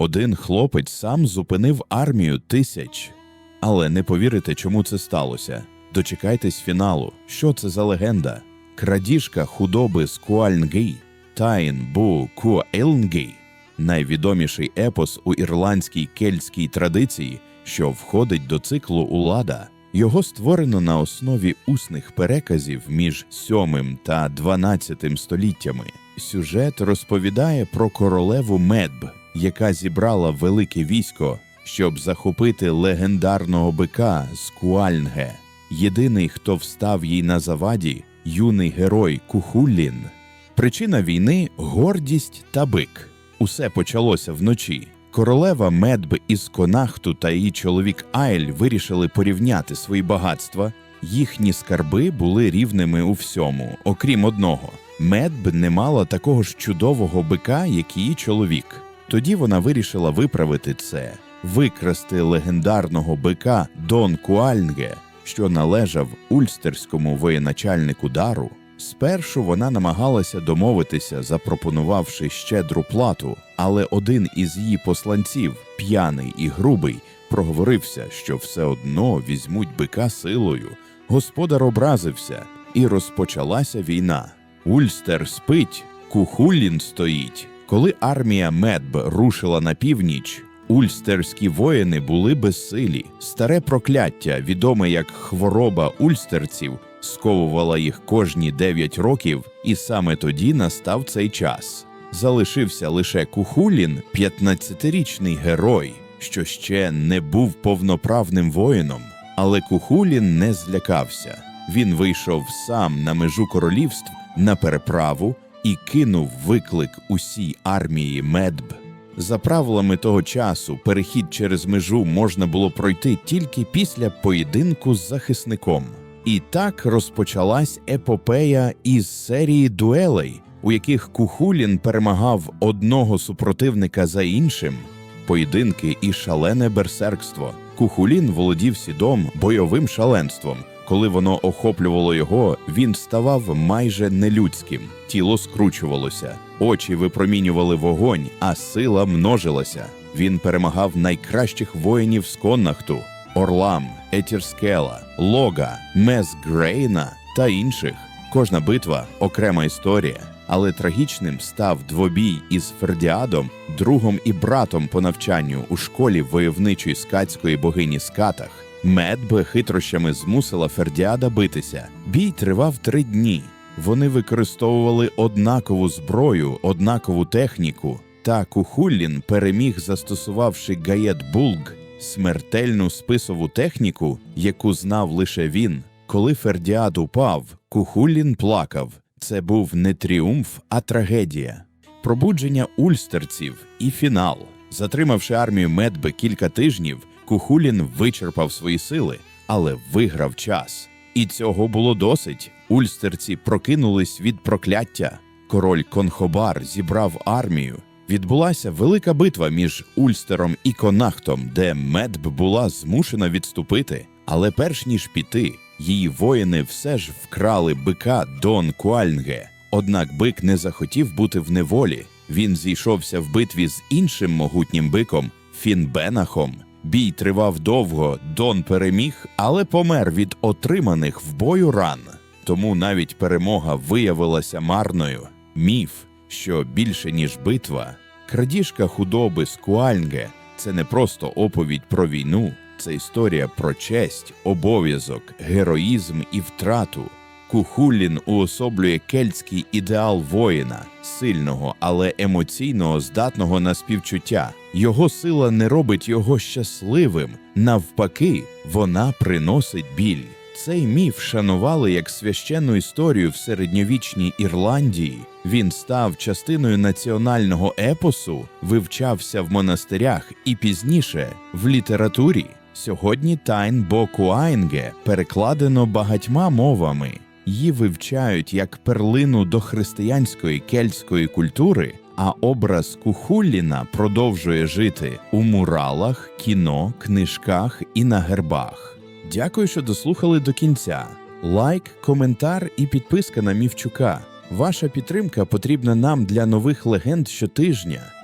Один хлопець сам зупинив армію тисяч. Але не повірите, чому це сталося. Дочекайтесь фіналу. Що це за легенда? Крадіжка худоби з Куальнги, Тайн Бу Куелнги, найвідоміший епос у ірландській кельтській традиції, що входить до циклу Улада. Його створено на основі усних переказів між 7 та 12 століттями. Сюжет розповідає про королеву Медб, яка зібрала велике військо, щоб захопити легендарного бика з Куальнге. Єдиний, хто встав їй на заваді, юний герой Кухуллін. Причина війни гордість та бик. Усе почалося вночі. Королева Медб із Конахту та її чоловік Айль вирішили порівняти свої багатства. Їхні скарби були рівними у всьому, окрім одного. Медб не мала такого ж чудового бика, як її чоловік. Тоді вона вирішила виправити це, викрасти легендарного бика Дон Куальнге, що належав ульстерському воєначальнику дару. Спершу вона намагалася домовитися, запропонувавши щедру плату, але один із її посланців, п'яний і грубий, проговорився, що все одно візьмуть бика силою. Господар образився, і розпочалася війна. Ульстер спить, Кухулін стоїть. Коли армія Медб рушила на північ, ульстерські воїни були безсилі. Старе прокляття, відоме як хвороба ульстерців, сковувала їх кожні дев'ять років, і саме тоді настав цей час. Залишився лише Кухулін, 15-річний герой, що ще не був повноправним воїном. Але Кухулін не злякався. Він вийшов сам на межу королівств на переправу і кинув виклик усій армії Медб. За правилами того часу, перехід через межу можна було пройти тільки після поєдинку з захисником. І так розпочалась епопея із серії дуелей, у яких Кухулін перемагав одного супротивника за іншим. Поєдинки і шалене берсеркство. Кухулін володів сідом бойовим шаленством. Коли воно охоплювало його, він ставав майже нелюдським. Тіло скручувалося, очі випромінювали вогонь, а сила множилася. Він перемагав найкращих воїнів з Коннахту – Орлам, Етірскела, Лога, Мезгрейна та інших. Кожна битва окрема історія, але трагічним став двобій із Фердіадом, другом і братом по навчанню у школі войовничої скатської богині Скатах. Медб хитрощами змусила Фердіада битися. Бій тривав три дні. Вони використовували однакову зброю, однакову техніку. Та Кухуллін переміг, застосувавши гаєт Булг, смертельну списову техніку, яку знав лише він. Коли Фердіад упав, Кухуллін плакав. Це був не тріумф, а трагедія. Пробудження ульстерців і фінал. Затримавши армію Медби кілька тижнів, Кухулін вичерпав свої сили, але виграв час. І цього було досить. Ульстерці прокинулись від прокляття. Король Конхобар зібрав армію. Відбулася велика битва між Ульстером і Конахтом, де Медб була змушена відступити. Але перш ніж піти, її воїни все ж вкрали бика Дон Куальнге. Однак бик не захотів бути в неволі. Він зійшовся в битві з іншим могутнім биком Фінбенахом. Бій тривав довго, Дон переміг, але помер від отриманих в бою ран. Тому навіть перемога виявилася марною. Міф, що більше ніж битва, крадіжка худоби з Куальнге це не просто оповідь про війну, це історія про честь, обов'язок, героїзм і втрату. Кухулін уособлює кельтський ідеал воїна, сильного, але емоційно здатного на співчуття. Його сила не робить його щасливим. Навпаки, вона приносить біль. Цей міф шанували як священну історію в середньовічній Ірландії. Він став частиною національного епосу, вивчався в монастирях і пізніше в літературі. Сьогодні Тайн Бокуайнге перекладено багатьма мовами. Її вивчають як перлину до християнської кельтської культури, а образ Кухулліна продовжує жити у муралах, кіно, книжках і на гербах. Дякую, що дослухали до кінця. Лайк, коментар і підписка на Мівчука. Ваша підтримка потрібна нам для нових легенд щотижня.